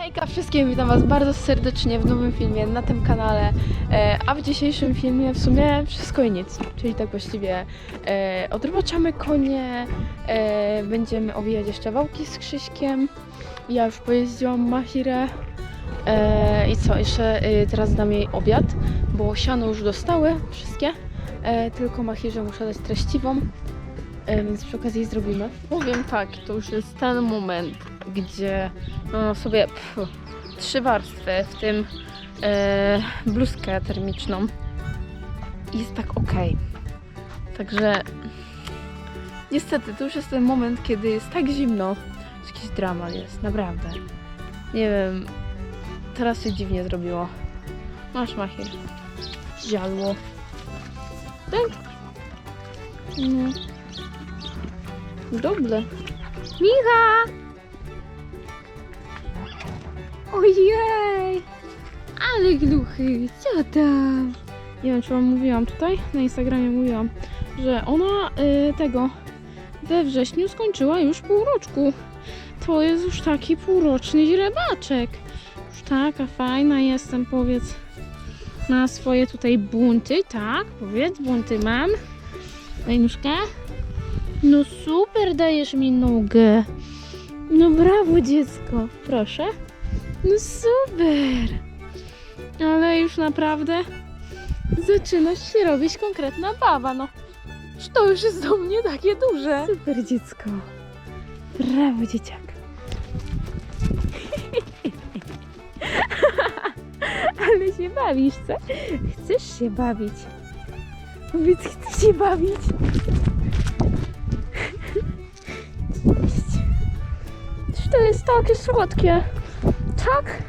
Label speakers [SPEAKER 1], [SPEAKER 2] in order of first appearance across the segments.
[SPEAKER 1] Hejka wszystkim, witam was bardzo serdecznie w nowym filmie na tym kanale, e, a w dzisiejszym filmie w sumie wszystko i nic, czyli tak właściwie e, konie, e, będziemy owijać jeszcze wałki z Krzyśkiem, ja już pojeździłam Mahirę. E, i co, jeszcze e, teraz dam jej obiad, bo siano już dostały wszystkie, e, tylko Mahirze muszę dać treściwą, e, więc przy okazji zrobimy. Powiem tak, to już jest ten moment, gdzie no sobie pff, trzy warstwy, w tym e, bluzkę termiczną. I jest tak ok. Także niestety to już jest ten moment, kiedy jest tak zimno, że jakiś dramat jest, naprawdę. Nie wiem, teraz się dziwnie zrobiło. Masz machir. Zjadło. Tak? No. Dobre. Micha! Ale gluchy, co tam? Nie wiem, czy wam mówiłam tutaj, na Instagramie mówiłam, że ona y, tego we wrześniu skończyła już półroczku. To jest już taki półroczny źrebaczek. Już taka fajna jestem, powiedz. Ma swoje tutaj bunty, tak? Powiedz, bunty mam. Daj nóżkę. No super, dajesz mi nogę. No brawo, dziecko. Proszę. No super! Ale już naprawdę zaczyna się robić konkretna baba, no. To już jest do mnie takie duże. Super dziecko. Brawo dzieciak. Ale się bawisz, co? Chcesz się bawić? Powiedz, chcesz się bawić? To jest takie słodkie? Tak?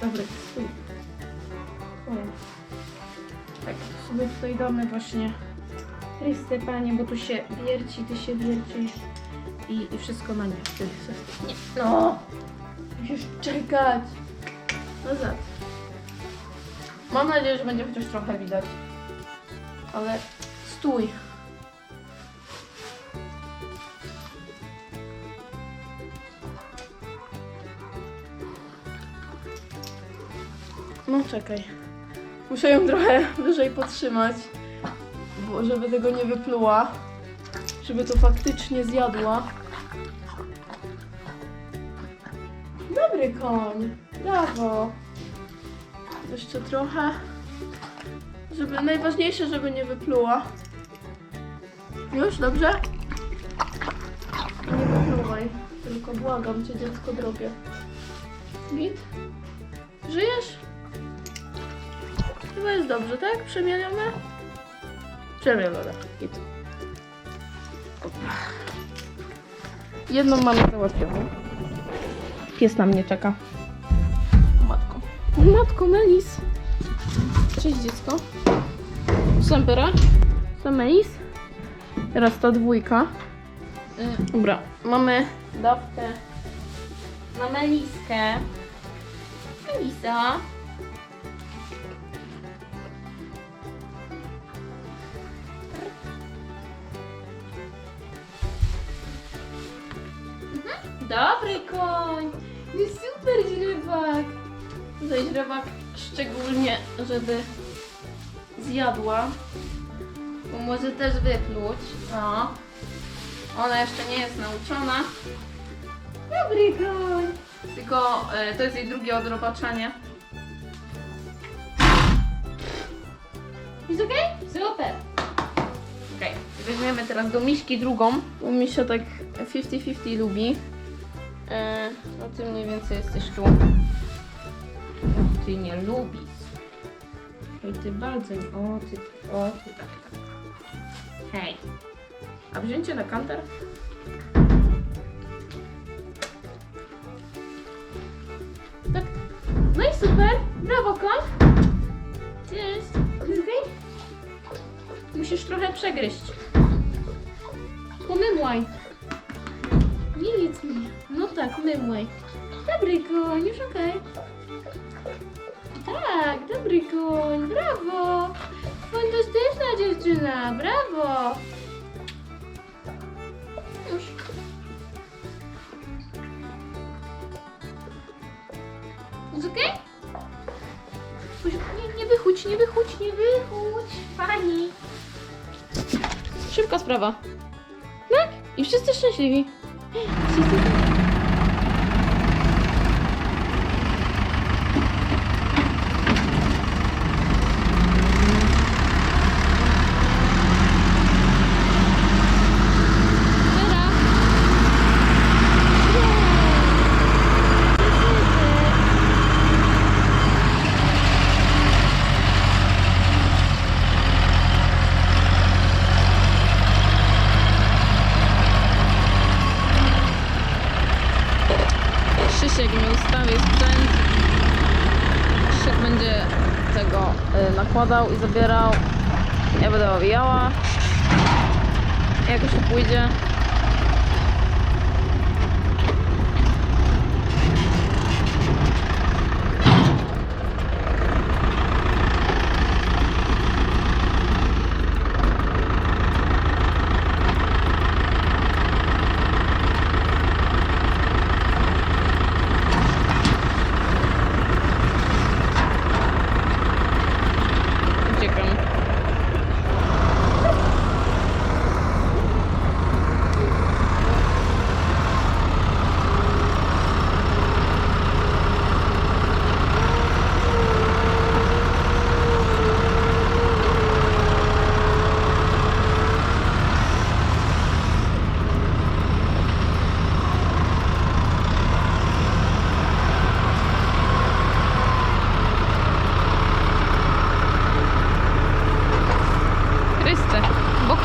[SPEAKER 1] Dobry, stój. O. Tak, sobie tutaj damy właśnie Chryste Panie, bo tu się wierci, ty się wiercisz i, i wszystko na nie. Nie. No! Musisz czekać. No za. Mam nadzieję, że będzie chociaż trochę widać. Ale stój. No czekaj. Muszę ją trochę wyżej podtrzymać, bo żeby tego nie wypluła. Żeby to faktycznie zjadła. Dobry koń. Brawo. Jeszcze trochę. Żeby najważniejsze, żeby nie wypluła. Już, dobrze? Nie wypluwaj. Tylko błagam cię, dziecko drogie. Git? Żyjesz? Chyba jest dobrze, tak? Przemienione? Przemienione. Git. Jedną mamy załatwioną. Pies na mnie czeka. Matko. Matko, Melis. Cześć dziecko. Sempera. To Melis. Teraz ta dwójka. Y, Dobra, mamy dawkę na Meliskę. Melisa. Dobry koń! No super źrebak! Tutaj źrebak szczególnie, żeby zjadła. Bo może też wypluć. O. Ona jeszcze nie jest nauczona. Dobry koń! Tylko e, to jest jej drugie odrobaczanie. Jest okej? Super! Okej. Weźmiemy teraz do Miśki drugą, bo Misia tak 50-50 lubi. E, no ty mniej więcej jesteś tu. Ty nie lubisz. Oj, ty bardzo... O, ty... O, ty tak, tak. Hej. A wzięcie na kanter? Tak. No i super. Brawo, koń. Cześć. Okej? Musisz trochę przegryźć. Pomymłaj. Nie nic mnie. Tak, mymłaj. Dobry koń, już okej. Tak, dobry koń, brawo. Fantastyczna dziewczyna, brawo. Już. Jest okej? Nie, nie wychudź, nie wychudź, nie wychudź. Pani. Szybka sprawa. Tak? I wszyscy szczęśliwi. Wszyscy... Dobra. Krzysiek mi ustawi sprzęt. Krzysiek będzie tego nakładał i zabierał. Ja będę owijała. Jakoś to pójdzie.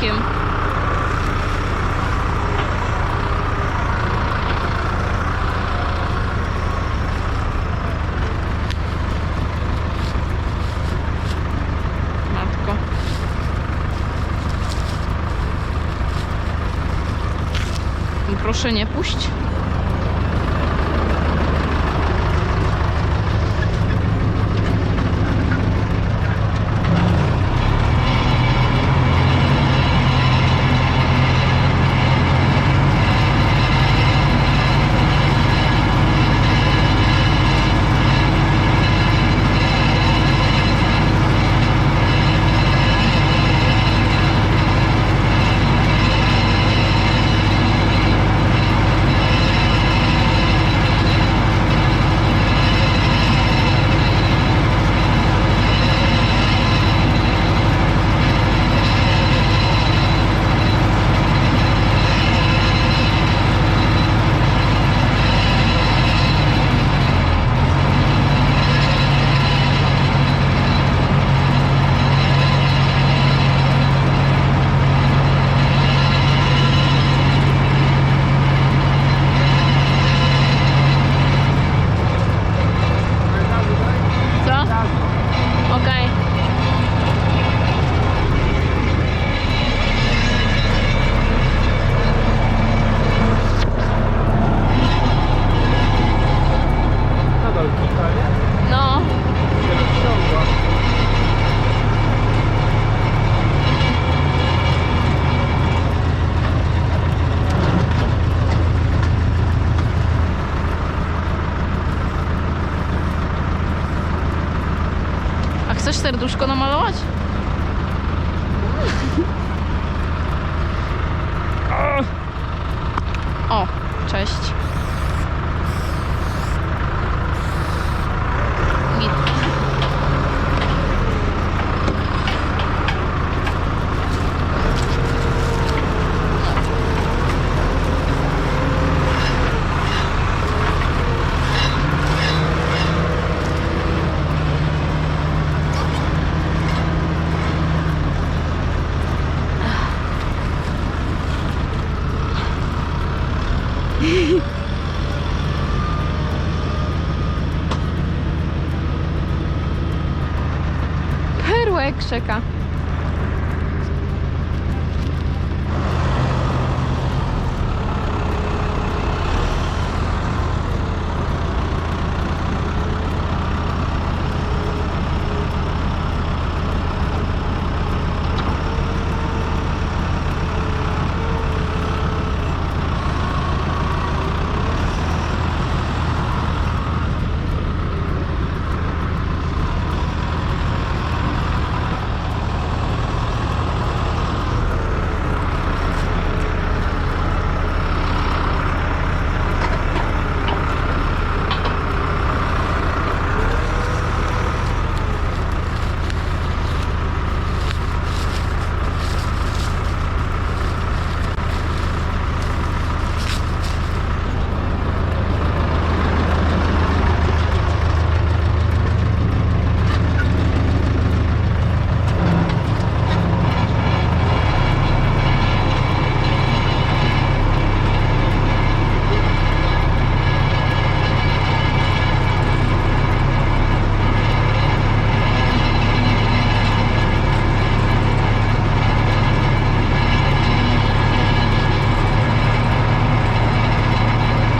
[SPEAKER 1] wszystkim. Chcesz serduszko namalować? O, cześć. Git. Perłek czeka.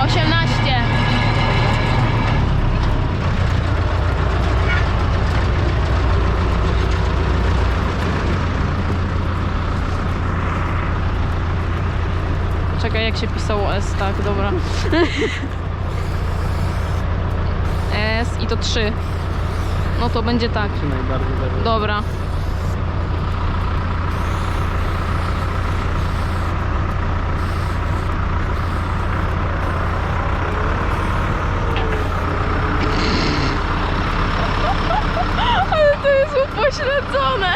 [SPEAKER 1] Osiemnaście. Czekaj, jak się pisało S, tak, dobra. S i to 3. No to będzie tak.
[SPEAKER 2] Czy najbardziej?
[SPEAKER 1] Dobra. Ale to jest upośledzone.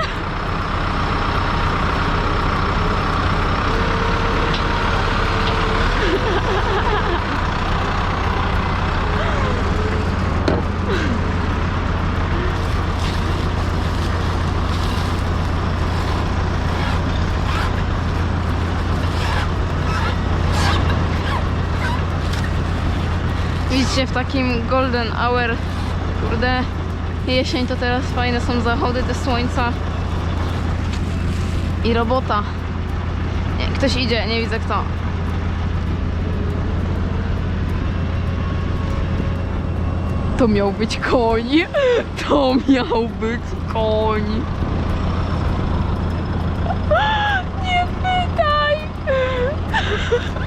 [SPEAKER 1] Widzicie, takim golden hour, kurde, jesień to teraz fajne są zachody te słońca i robota. Nie, ktoś idzie, nie widzę kto. To miał być koń. To miał być koń. Nie pytaj.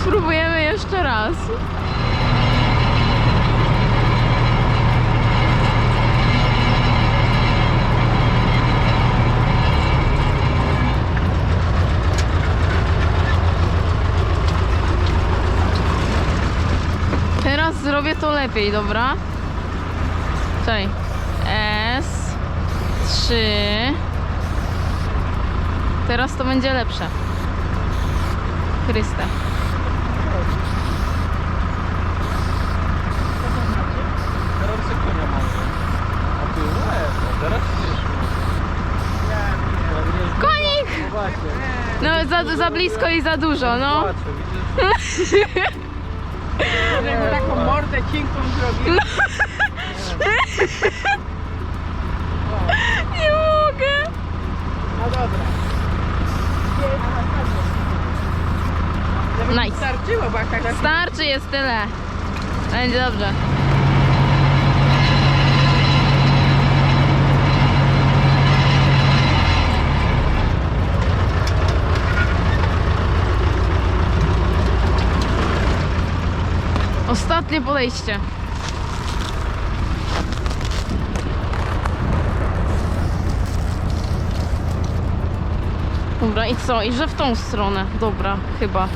[SPEAKER 1] Spróbujemy jeszcze raz. Teraz zrobię to lepiej, dobra? Czekaj. S 3 Teraz to będzie lepsze. Chryste. Konik!
[SPEAKER 2] No.
[SPEAKER 1] No za, za blisko i za dużo, no.
[SPEAKER 3] Taką mordę cienką zrobił.
[SPEAKER 1] Nie mogę.
[SPEAKER 3] No dobra. Żeby
[SPEAKER 1] Nice.
[SPEAKER 3] Starczyło, bo jakaś
[SPEAKER 1] Starczy, jest tyle. Będzie dobrze. Ostatnie podejście. Dobra, i co? I że w tą stronę. Dobra, chyba.